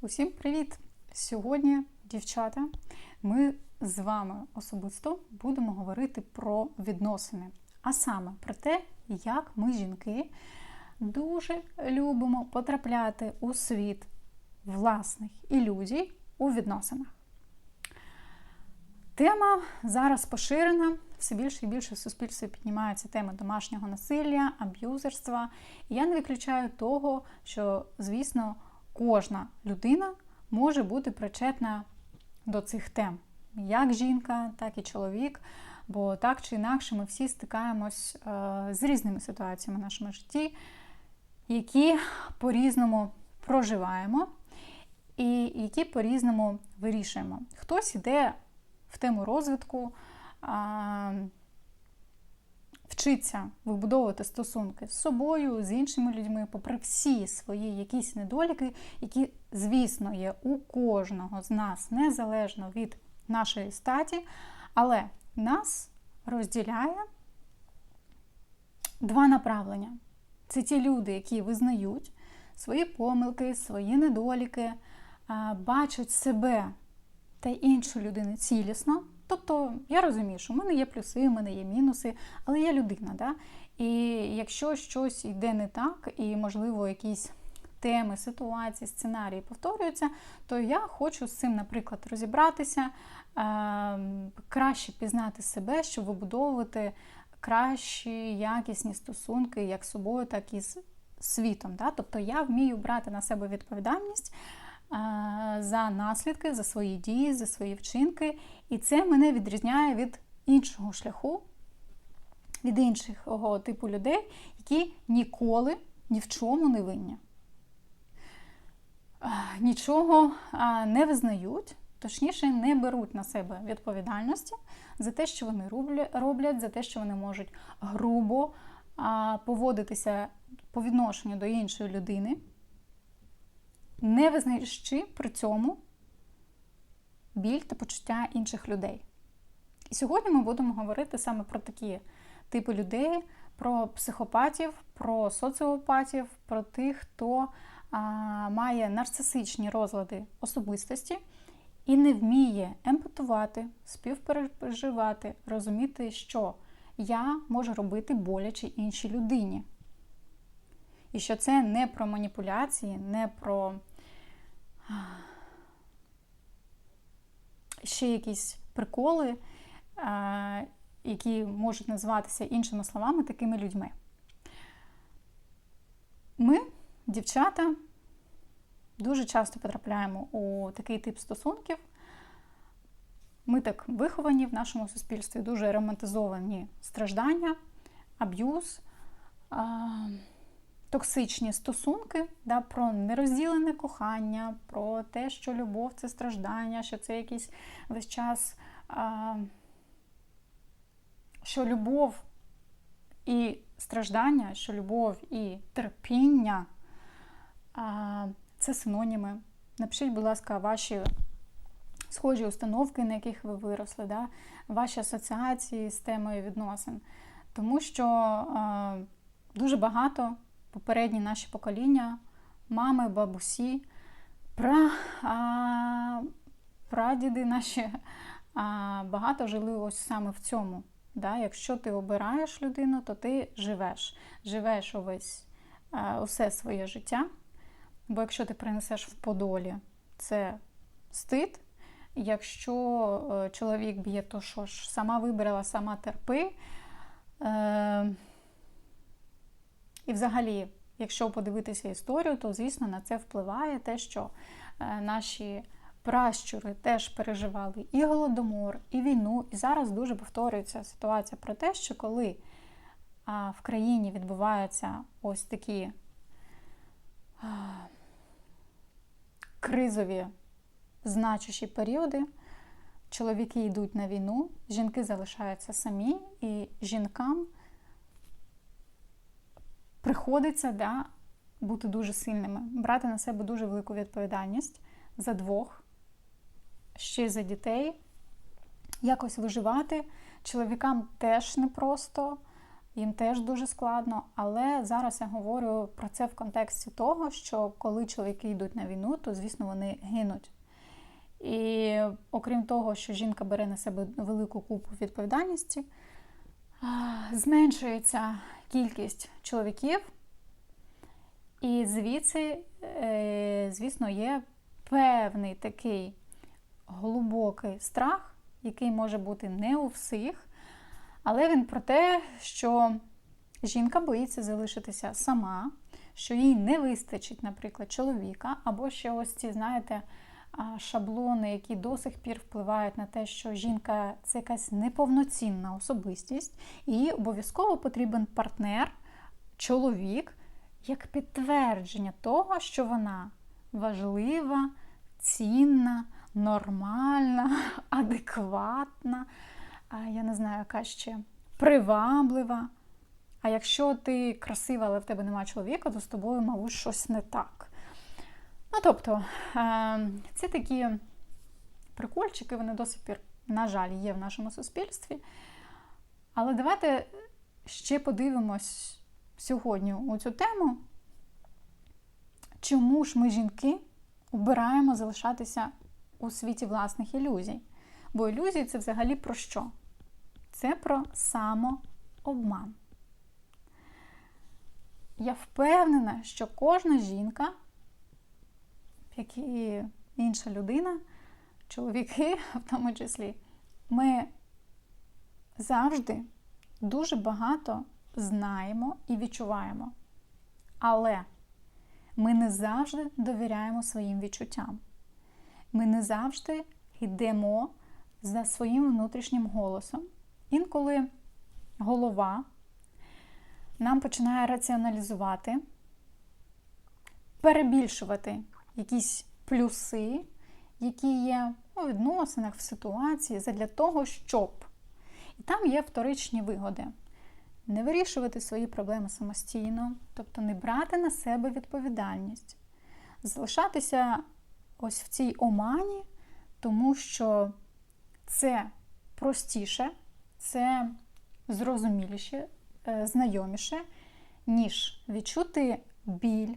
Усім привіт! Сьогодні, дівчата, ми з вами особисто будемо говорити про відносини, а саме про те, як ми, жінки, дуже любимо потрапляти у світ власних ілюзій у відносинах. Тема зараз поширена, все більше і більше в суспільстві піднімаються теми домашнього насилля, аб'юзерства. І я не виключаю того, що, звісно, кожна людина може бути причетна до цих тем, як жінка, так і чоловік. Бо так чи інакше ми всі стикаємось е, з різними ситуаціями в нашому житті, які по-різному проживаємо і які по-різному вирішуємо. Хтось іде в тему розвитку, вчиться вибудовувати стосунки з собою, з іншими людьми, попри всі свої якісь недоліки, які, звісно, є у кожного з нас незалежно від нашої статі, але нас розділяє два направлення. Це ті люди, які визнають свої помилки, свої недоліки, бачать себе та іншу людину цілісно. Тобто я розумію, що в мене є плюси, в мене є мінуси, але я людина. Да? І якщо щось йде не так, і, можливо, якісь теми, ситуації, сценарії повторюються, то я хочу з цим, наприклад, розібратися, краще пізнати себе, щоб вибудовувати кращі, якісні стосунки як з собою, так і з світом. Да? Тобто я вмію брати на себе відповідальність за наслідки, за свої дії, за свої вчинки. І це мене відрізняє від іншого шляху, від іншого типу людей, які ніколи ні в чому не винні. Нічого не визнають, точніше, не беруть на себе відповідальності за те, що вони роблять, за те, що вони можуть грубо поводитися по відношенню до іншої людини не визнаючи при цьому біль та почуття інших людей. І сьогодні ми будемо говорити саме про такі типи людей, про психопатів, про соціопатів, про тих, хто а, має нарцисичні розлади особистості і не вміє емпатувати, співпереживати, розуміти, що я можу робити боляче іншій людині. І що це не про маніпуляції, не про ще якісь приколи, які можуть називатися іншими словами, такими людьми. Ми, дівчата, дуже часто потрапляємо у такий тип стосунків. Ми так виховані в нашому суспільстві, дуже романтизовані страждання, аб'юз токсичні стосунки, да, про нерозділене кохання, про те, що любов це страждання, що це якийсь весь час, а, що любов і страждання, що любов і терпіння а, це синоніми. Напишіть, будь ласка, ваші схожі установки, на яких ви виросли, да? ваші асоціації з темою відносин. Тому що а, дуже багато попередні наші покоління, мами, бабусі, пра, а, прадіди наші а, багато жили ось саме в цьому. Да? Якщо ти обираєш людину, то ти живеш. Живеш увесь а, усе своє життя. Бо якщо ти принесеш в Подолі, це стид. Якщо е, чоловік б'є, то що ж, сама вибрала, сама терпи. І взагалі, якщо подивитися історію, то, звісно, на це впливає те, що е, наші пращури теж переживали і голодомор, і війну. І зараз дуже повторюється ситуація про те, що коли в країні відбуваються ось такі кризові значущі періоди, чоловіки йдуть на війну, жінки залишаються самі, і жінкам приходиться да, бути дуже сильними, брати на себе дуже велику відповідальність за двох, ще за дітей, якось виживати. Чоловікам теж непросто, їм теж дуже складно. Але зараз я говорю про це в контексті того, що коли чоловіки йдуть на війну, то звісно вони гинуть. І окрім того, що жінка бере на себе велику купу відповідальності, зменшується кількість чоловіків, і звідси, е, звісно, є певний такий глибокий страх, який може бути не у всіх, але він про те, що жінка боїться залишитися сама, що їй не вистачить, наприклад, чоловіка, або ще ось ці, знаєте, шаблони, які до сих пір впливають на те, що жінка це якась неповноцінна особистість, і обов'язково потрібен партнер, чоловік, як підтвердження того, що вона важлива, цінна, нормальна, адекватна, я не знаю, яка ще приваблива. А якщо ти красива, але в тебе немає чоловіка, то з тобою, мабуть, щось не так. Ну, тобто, це такі прикольчики, вони до сих пір, на жаль, є в нашому суспільстві. Але давайте ще подивимось сьогодні у цю тему, чому ж ми, жінки, обираємо залишатися у світі власних ілюзій. Бо ілюзії це взагалі про що? Це про самообман. Я впевнена, що кожна жінка, як і інша людина, чоловіки в тому числі, ми завжди дуже багато знаємо і відчуваємо. Але ми не завжди довіряємо своїм відчуттям. Ми не завжди йдемо за своїм внутрішнім голосом. Інколи голова нам починає раціоналізувати, перебільшувати якісь плюси, які є у відносинах, в ситуації, для того, щоб. І там є вторичні вигоди. Не вирішувати свої проблеми самостійно, тобто не брати на себе відповідальність, залишатися ось в цій омані, тому що це простіше, це зрозуміліше, е, знайоміше, ніж відчути біль.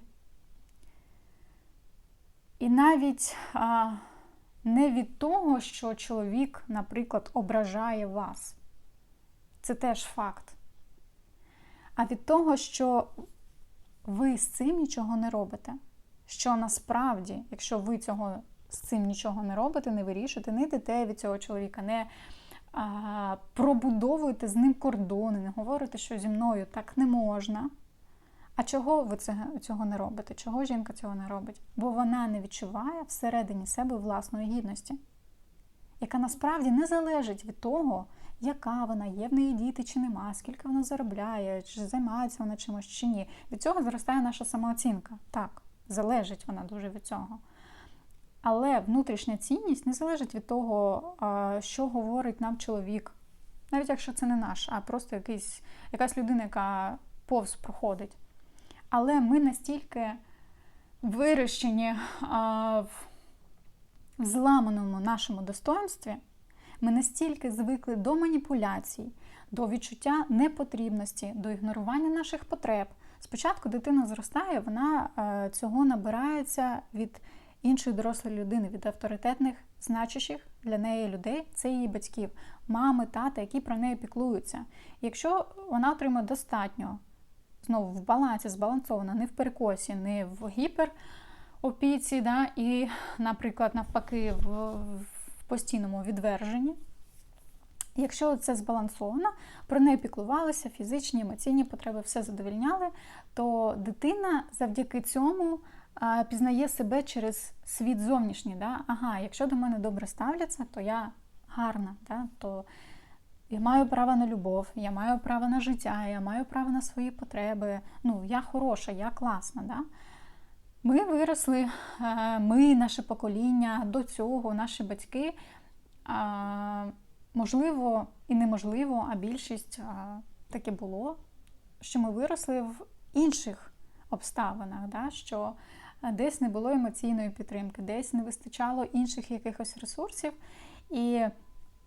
І навіть а, не від того, що чоловік, наприклад, ображає вас. Це теж факт. А від того, що ви з цим нічого не робите. Що насправді, якщо ви цього з цим нічого не робите, не вирішуєте, не йдете від цього чоловіка, не а, пробудовуєте з ним кордони, не говорите, що зі мною так не можна. А чого ви цього не робите? Чого жінка цього не робить? Бо вона не відчуває всередині себе власної гідності, яка насправді не залежить від того, яка вона, є в неї діти чи нема, скільки вона заробляє, чи займається вона чимось чи ні. Від цього зростає наша самооцінка. Так, залежить вона дуже від цього. Але внутрішня цінність не залежить від того, що говорить нам чоловік, навіть якщо це не наш, а просто якийсь, якась людина, яка повз проходить. Але ми настільки вирощені в зламаному нашому достоинстві, ми настільки звикли до маніпуляцій, до відчуття непотрібності, до ігнорування наших потреб. Спочатку дитина зростає, вона е, цього набирається від іншої дорослої людини, від авторитетних, значущих для неї людей, це її батьків, мами, тата, які про неї піклуються. якщо вона отримує достатньо, знову в балансі, збалансована, не в перекосі, не в гіперопіці, да, і, наприклад, навпаки, в, в постійному відверженні. Якщо це збалансовано, про неї піклувалися, фізичні, емоційні потреби все задовільняли, то дитина завдяки цьому пізнає себе через світ зовнішній. Да? Ага, якщо до мене добре ставляться, то я гарна, да? то я маю право на любов, я маю право на життя, я маю право на свої потреби. Ну, я хороша, я класна. Да? Ми виросли, е, ми, наше покоління до цього, наші батьки. Можливо, і неможливо, а більшість таке було, що ми виросли в інших обставинах, да? що десь не було емоційної підтримки, десь не вистачало інших якихось ресурсів. І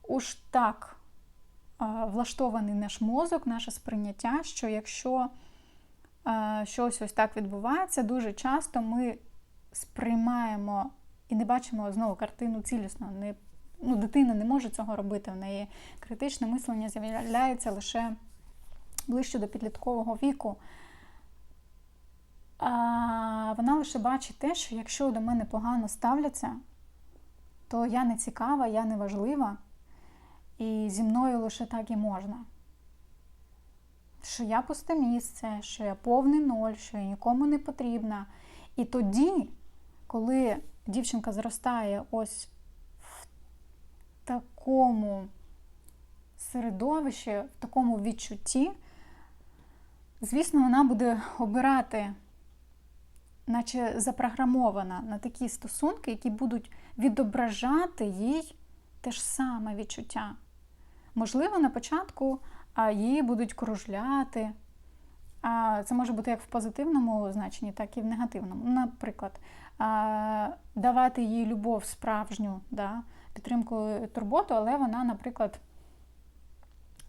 уж так влаштований наш мозок, наше сприйняття, що якщо щось ось так відбувається, дуже часто ми сприймаємо і не бачимо знову картину цілісно. Не, ну, Дитина не може цього робити. В неї критичне мислення з'являється лише ближче до підліткового віку. А Вона лише бачить те, що якщо до мене погано ставляться, то я не цікава, я не важлива, і зі мною лише так і можна. Що я пусте місце, що я повний ноль, що я нікому не потрібна. І тоді, коли дівчинка зростає ось в такому середовищі, в такому відчутті, звісно, вона буде обирати, наче запрограмована на такі стосунки, які будуть відображати їй те ж саме відчуття. Можливо, на початку її будуть кружляти. Це може бути як в позитивному значенні, так і в негативному. Наприклад, давати їй любов справжню, да, підтримку турботу, але вона, наприклад,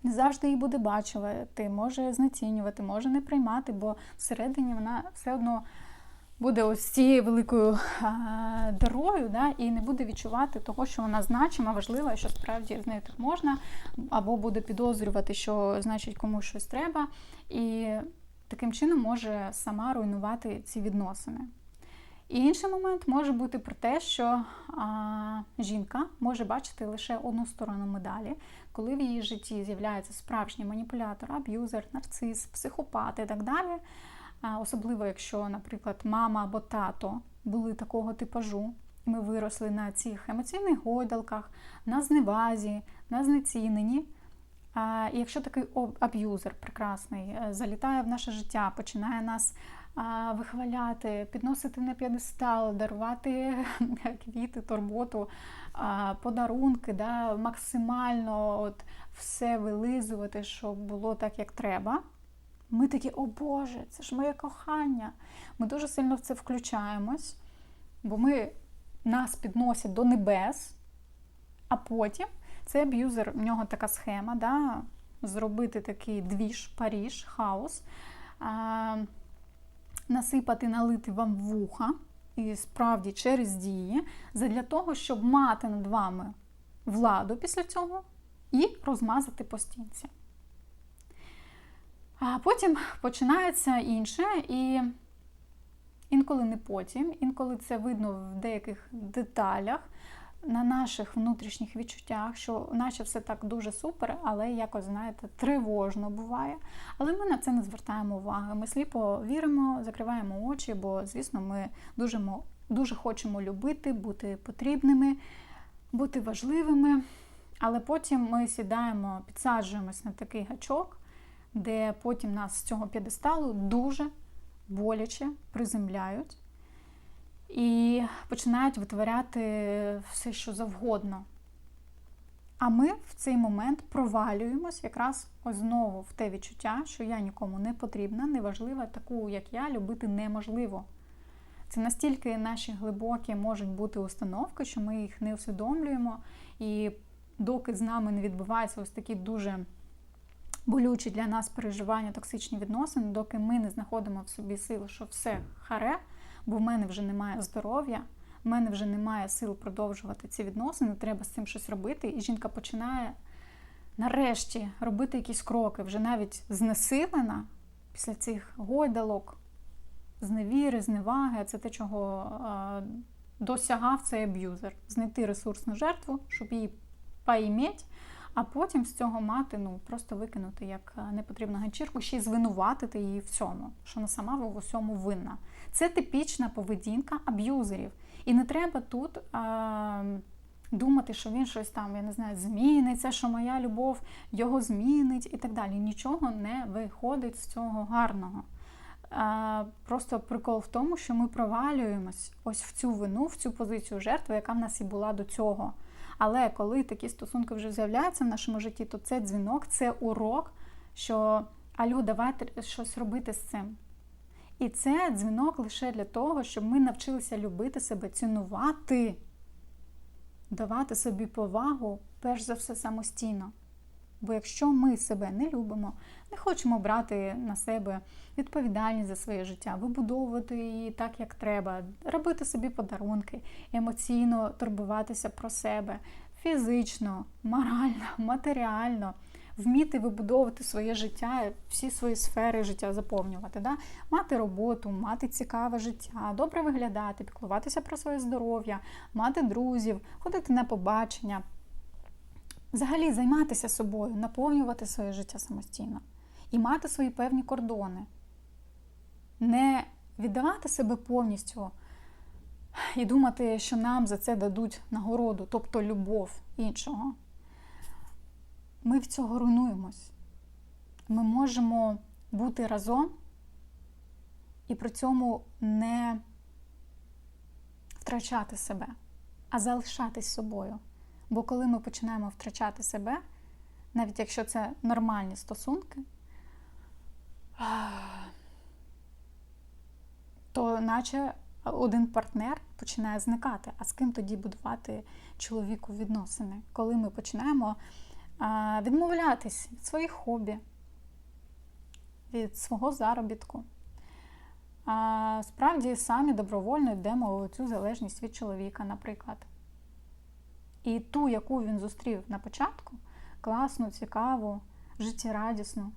не завжди її буде бачити, може знецінювати, може не приймати, бо всередині вона все одно буде ось цією великою а, дарою, да, і не буде відчувати того, що вона значима, важлива, що справді з нею так можна, або буде підозрювати, що значить комусь щось треба, і таким чином може сама руйнувати ці відносини. І інший момент може бути про те, що а, жінка може бачити лише одну сторону медалі, коли в її житті з'являється справжній маніпулятор, аб'юзер, нарцис, психопат і так далі. Особливо, якщо, наприклад, мама або тато були такого типажу, ми виросли на цих емоційних гойдалках, на зневазі, на знеціненні. І якщо такий аб'юзер прекрасний е, залітає в наше життя, починає нас вихваляти, підносити на п'єдестал, дарувати квіти, турботу, подарунки, да, максимально от все вилизувати, щоб було так, як треба. Ми такі, о Боже, це ж моє кохання. Ми дуже сильно в це включаємось, бо ми нас підносять до небес, а потім цей аб'юзер, в нього така схема, да, зробити такий двіж, Паріж, хаос насипати, налити вам вуха, і справді через дії, для того, щоб мати над вами владу після цього і розмазати по стінці. А потім починається інше, і інколи не потім, інколи це видно в деяких деталях на наших внутрішніх відчуттях, що наче все так дуже супер, але якось, знаєте, тривожно буває. Але ми на це не звертаємо уваги. Ми сліпо віримо, закриваємо очі, бо, звісно, ми дуже, дуже хочемо любити, бути потрібними, бути важливими. Але потім ми сідаємо, підсаджуємось на такий гачок, де потім нас з цього п'єдесталу дуже боляче приземляють і починають витворяти все, що завгодно. А ми в цей момент провалюємось якраз ось знову в те відчуття, що я нікому не потрібна, неважлива, таку, як я, любити неможливо. Це настільки наші глибокі можуть бути установки, що ми їх не усвідомлюємо. І доки з нами не відбуваються ось такі дуже болючі для нас переживання, токсичні відносини, доки ми не знаходимо в собі сили, що все харе бо в мене вже немає здоров'я, в мене вже немає сил продовжувати ці відносини, треба з цим щось робити. І жінка починає нарешті робити якісь кроки, вже навіть знесилена після цих гойдалок, зневіри, зневаги, це те, чого досягав цей аб'юзер. Знайти ресурсну жертву, щоб її поім'ять, а потім з цього мати, ну просто викинути як непотрібну ганчірку, ще й звинуватити її в цьому, що вона сама в усьому винна. Це типічна поведінка аб'юзерів. І не треба тут а, думати, що він щось там, я не знаю, зміниться, що моя любов його змінить і так далі. Нічого не виходить з цього гарного. А, Просто прикол в тому, що ми провалюємось ось в цю вину, в цю позицію жертви, яка в нас і була до цього. Але коли такі стосунки вже з'являються в нашому житті, то це дзвінок, це урок, що алю, давайте щось робити з цим. І це дзвінок лише для того, щоб ми навчилися любити себе, цінувати, давати собі повагу, перш за все, самостійно. Бо якщо ми себе не любимо, не хочемо брати на себе відповідальність за своє життя, вибудовувати її так, як треба, робити собі подарунки, емоційно турбуватися про себе, фізично, морально, матеріально, вміти вибудовувати своє життя, всі свої сфери життя заповнювати, да? мати роботу, мати цікаве життя, добре виглядати, піклуватися про своє здоров'я, мати друзів, ходити на побачення. Взагалі займатися собою, наповнювати своє життя самостійно і мати свої певні кордони. Не віддавати себе повністю і думати, що нам за це дадуть нагороду, тобто любов іншого. Ми в цього руйнуємось. Ми можемо бути разом і при цьому не втрачати себе, а залишатись собою. Бо коли ми починаємо втрачати себе, навіть якщо це нормальні стосунки, то наче один партнер починає зникати. А з ким тоді будувати чоловіку відносини? Коли ми починаємо відмовлятись від своїх хобі, від свого заробітку. А Справді самі добровольно йдемо у цю залежність від чоловіка, наприклад. І ту, яку він зустрів на початку, класну, цікаву, життєрадісну,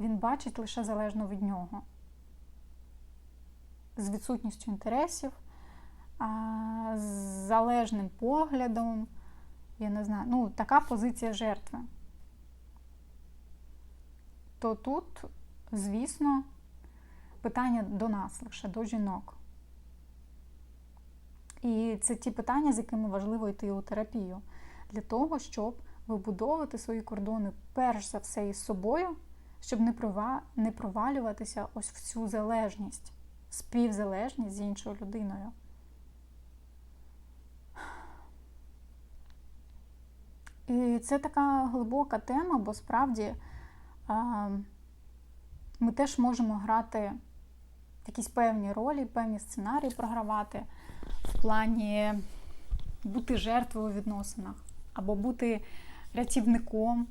він бачить лише залежно від нього. З відсутністю інтересів, з залежним поглядом, я не знаю, ну, така позиція жертви. То тут, звісно, питання до нас лише до жінок. І це ті питання, з якими важливо йти у терапію, для того, щоб вибудовувати свої кордони перш за все із собою, щоб не провалюватися ось в цю залежність, співзалежність з іншою людиною. І це така глибока тема, бо справді ми теж можемо грати якісь певні ролі, певні сценарії програвати плані бути жертвою у відносинах, або бути рятівником,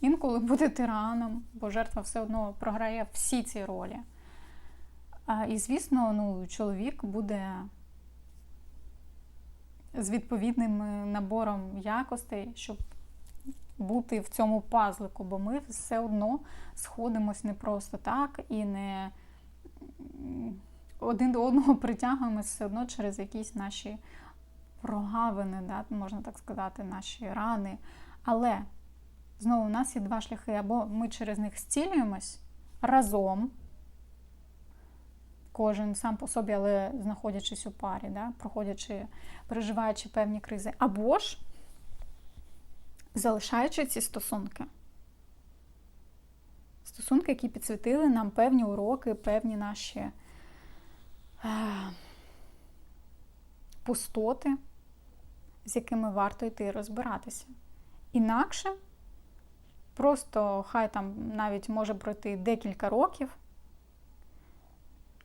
інколи бути тираном, бо жертва все одно програє всі ці ролі. І, звісно, ну, чоловік буде з відповідним набором якостей, щоб бути в цьому пазлику, бо ми все одно сходимось не просто так і не один до одного притягуємося все одно через якісь наші прогавини, да, можна так сказати, наші рани. Але знову у нас є два шляхи, або ми через них зцілюємось разом. Кожен сам по собі, але знаходячись у парі, да, проходячи, переживаючи певні кризи, або ж залишаючи ці стосунки. Стосунки, які підсвітили нам певні уроки, певні наші пустоти, з якими варто йти розбиратися. Інакше, просто хай там навіть може пройти декілька років.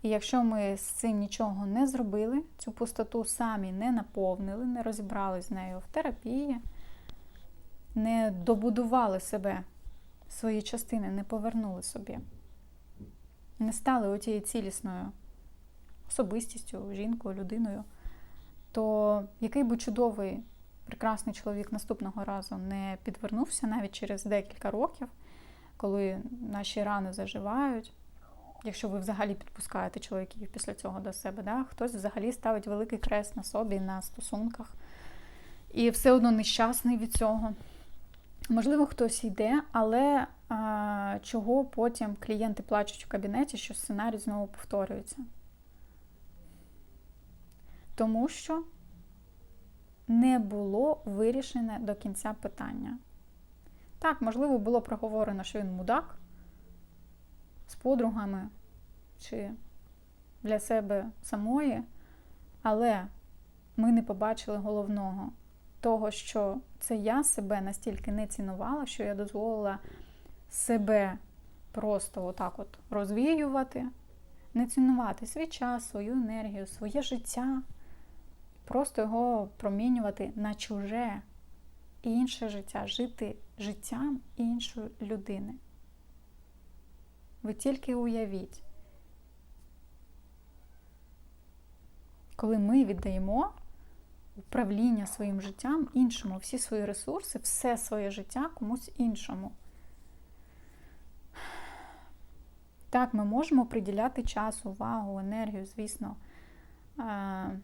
І якщо ми з цим нічого не зробили, цю пустоту самі не наповнили, не розібрали з нею в терапії, не добудували себе, свої частини, не повернули собі, не стали отією цілісною особистістю, жінкою, людиною, то який би чудовий, прекрасний чоловік наступного разу не підвернувся навіть через декілька років, коли наші рани заживають. Якщо ви взагалі підпускаєте чоловіків після цього до себе, да? хтось взагалі ставить великий крест на собі, на стосунках, і все одно нещасний від цього. Можливо, хтось йде, але а, чого потім клієнти плачуть у кабінеті, що сценарій знову повторюється? Тому що не було вирішене до кінця питання. Так, можливо, було проговорено, що він мудак з подругами чи для себе самої, але ми не побачили головного того, що це я себе настільки не цінувала, що я дозволила себе просто отак от розвіювати, не цінувати свій час, свою енергію, своє життя, просто його промінювати на чуже. інше життя, жити життям іншої людини. Ви тільки уявіть, коли ми віддаємо управління своїм життям іншому, всі свої ресурси, все своє життя комусь іншому. Так, ми можемо приділяти час, увагу, енергію, звісно, е,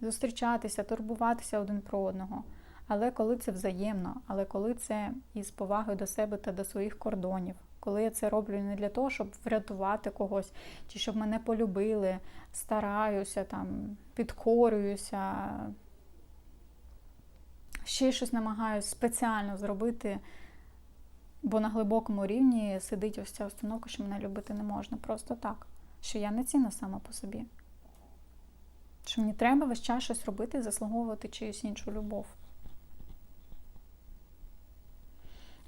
зустрічатися, турбуватися один про одного. Але коли це взаємно, але коли це із повагою до себе та до своїх кордонів, коли я це роблю не для того, щоб врятувати когось, чи щоб мене полюбили, стараюся, там, підкорююся, ще щось намагаюся спеціально зробити, бо на глибокому рівні сидить ось ця установка, що мене любити не можна просто так, що я не цінна сама по собі. Що мені треба весь час щось робити і заслуговувати чиюсь іншу любов.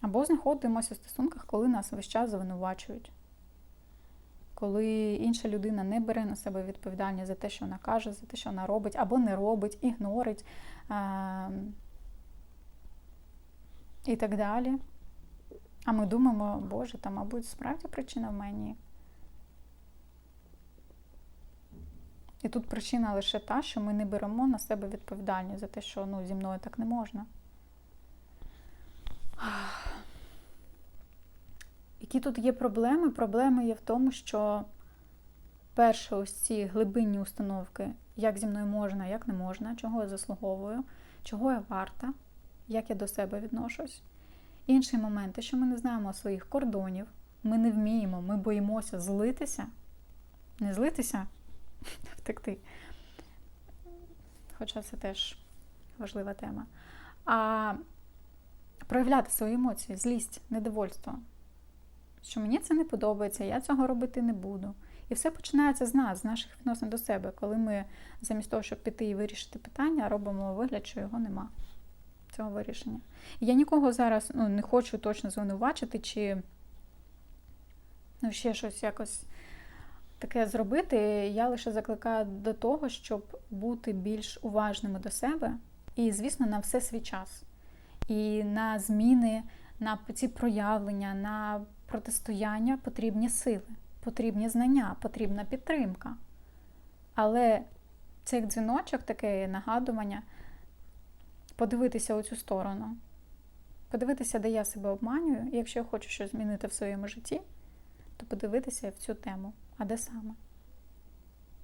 Або знаходимося в стосунках, коли нас весь час звинувачують. Коли інша людина не бере на себе відповідальність за те, що вона каже, за те, що вона робить, або не робить, ігнорить а, і так далі. А ми думаємо, Боже, та, мабуть, справді причина в мені. І тут причина лише та, що ми не беремо на себе відповідальність за те, що ну, зі мною так не можна. Які тут є проблеми? Проблеми є в тому, що перше, ось ці глибинні установки, як зі мною можна, як не можна, чого я заслуговую, чого я варта, як я до себе відношусь. Інший момент, що ми не знаємо своїх кордонів, ми не вміємо, ми боїмося злитися, не злитися, втекти. Хоча це теж важлива тема. А проявляти свої емоції, злість, недовольство. Що мені це не подобається, я цього робити не буду. І все починається з нас, з наших відносин до себе, коли ми замість того, щоб піти і вирішити питання, робимо вигляд, що його нема, цього вирішення. І я нікого зараз ну, не хочу точно звинувачити, чи ну, ще щось якось таке зробити. Я лише закликаю до того, щоб бути більш уважними до себе і, звісно, на все свій час. І на зміни, на ці проявлення, на протистояння потрібні сили, потрібні знання, потрібна підтримка. Але цей дзвіночок, таке нагадування, подивитися у цю сторону, подивитися, де я себе обманюю, і якщо я хочу щось змінити в своєму житті, то подивитися в цю тему. А де саме?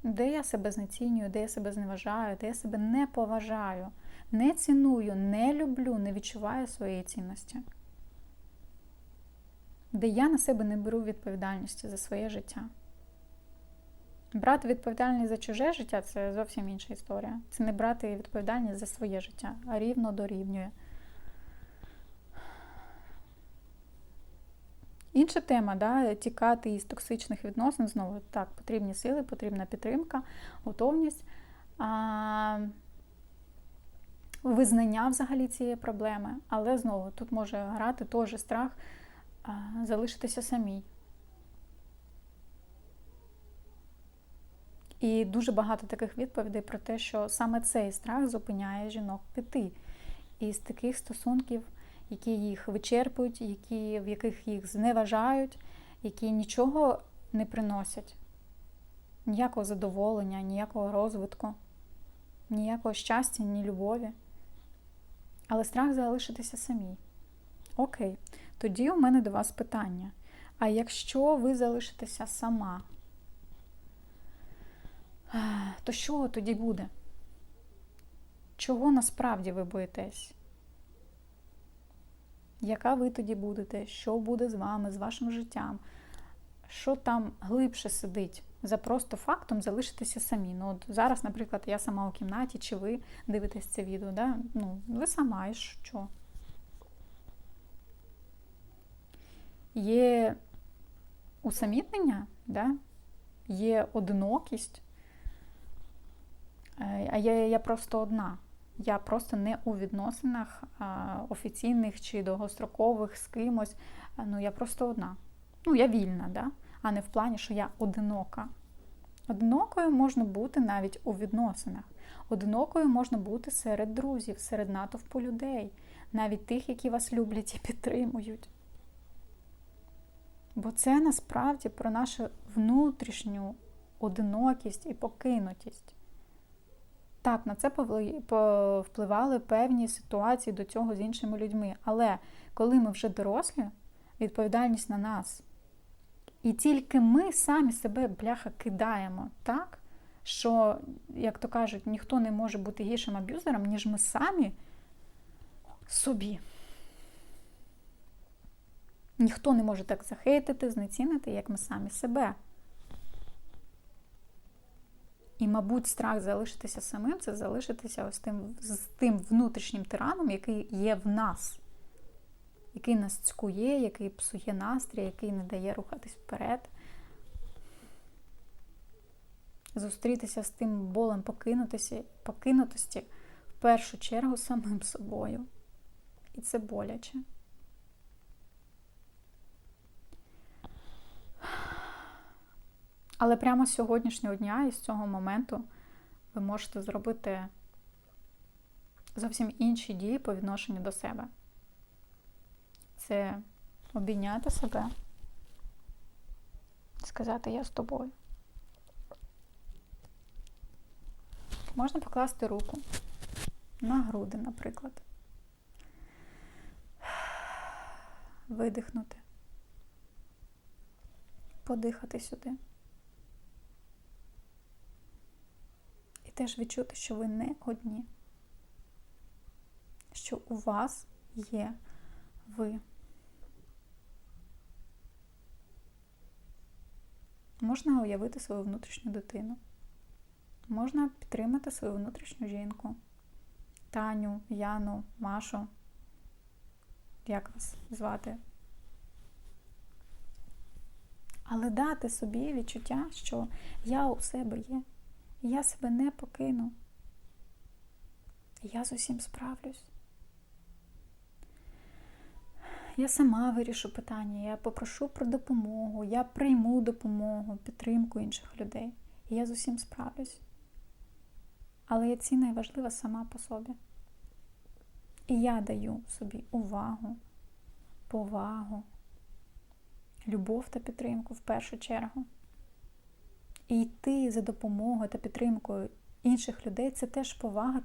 Де я себе знецінюю, де я себе зневажаю, де я себе не поважаю, не ціную, не люблю, не відчуваю своєї цінності де я на себе не беру відповідальності за своє життя. Брати відповідальність за чуже життя це зовсім інша історія. Це не брати відповідальність за своє життя, а рівно дорівнює. Інша тема, да, тікати із токсичних відносин, знову так, потрібні сили, потрібна підтримка, готовність, а, визнання взагалі цієї проблеми. Але знову тут може грати теж страх залишитися самій. І дуже багато таких відповідей про те, що саме цей страх зупиняє жінок піти із таких стосунків, які їх вичерпують, які, в яких їх зневажають, які нічого не приносять, ніякого задоволення, ніякого розвитку, ніякого щастя, ні любові. Але страх залишитися самій. Окей. Тоді у мене до вас питання. А якщо ви залишитеся сама, то що тоді буде? Чого насправді ви боїтесь? Яка ви тоді будете? Що буде з вами, з вашим життям? Що там глибше сидить? За просто фактом залишитися самі. Ну, от Зараз, наприклад, я сама у кімнаті, чи ви дивитесь це відео, да? ну, ви сама і що? є усамітнення, да? є одинокість, е, а я, я просто одна. Я просто не у відносинах а, офіційних чи довгострокових з кимось. Ну, я просто одна. Ну, я вільна, да? а не в плані, що я одинока. Одинокою можна бути навіть у відносинах. Одинокою можна бути серед друзів, серед натовпу людей, навіть тих, які вас люблять і підтримують. Бо це насправді про нашу внутрішню одинокість і покинутість. Так, на це впливали певні ситуації до цього з іншими людьми. Але коли ми вже дорослі, відповідальність на нас. І тільки ми самі себе бляха кидаємо так, що, як то кажуть, ніхто не може бути гіршим аб'юзером, ніж ми самі собі. Ніхто не може так захейтити, знецінити, як ми самі себе. І, мабуть, страх залишитися самим це залишитися ось тим, з тим внутрішнім тираном, який є в нас, який нас цькує, який псує настрій, який не дає рухатись вперед. Зустрітися з тим болем покинутися, покинутості в першу чергу самим собою. І це боляче. Але прямо з сьогоднішнього дня і з цього моменту ви можете зробити зовсім інші дії по відношенню до себе. Це обійняти себе, сказати я з тобою. Можна покласти руку на груди, наприклад. Видихнути. Подихати сюди. Теж відчути, що ви не одні. Що у вас є ви. Можна уявити свою внутрішню дитину. Можна підтримати свою внутрішню жінку. Таню, Яну, Машу. Як вас звати? Але дати собі відчуття, що я у себе є. Я себе не покину. Я з усім справлюсь. Я сама вирішу питання, я попрошу про допомогу, я прийму допомогу, підтримку інших людей. І я з усім справлюсь. Але я цінна і важлива сама по собі. І я даю собі увагу, повагу, любов та підтримку в першу чергу. І йти за допомогою та підтримкою інших людей це теж повага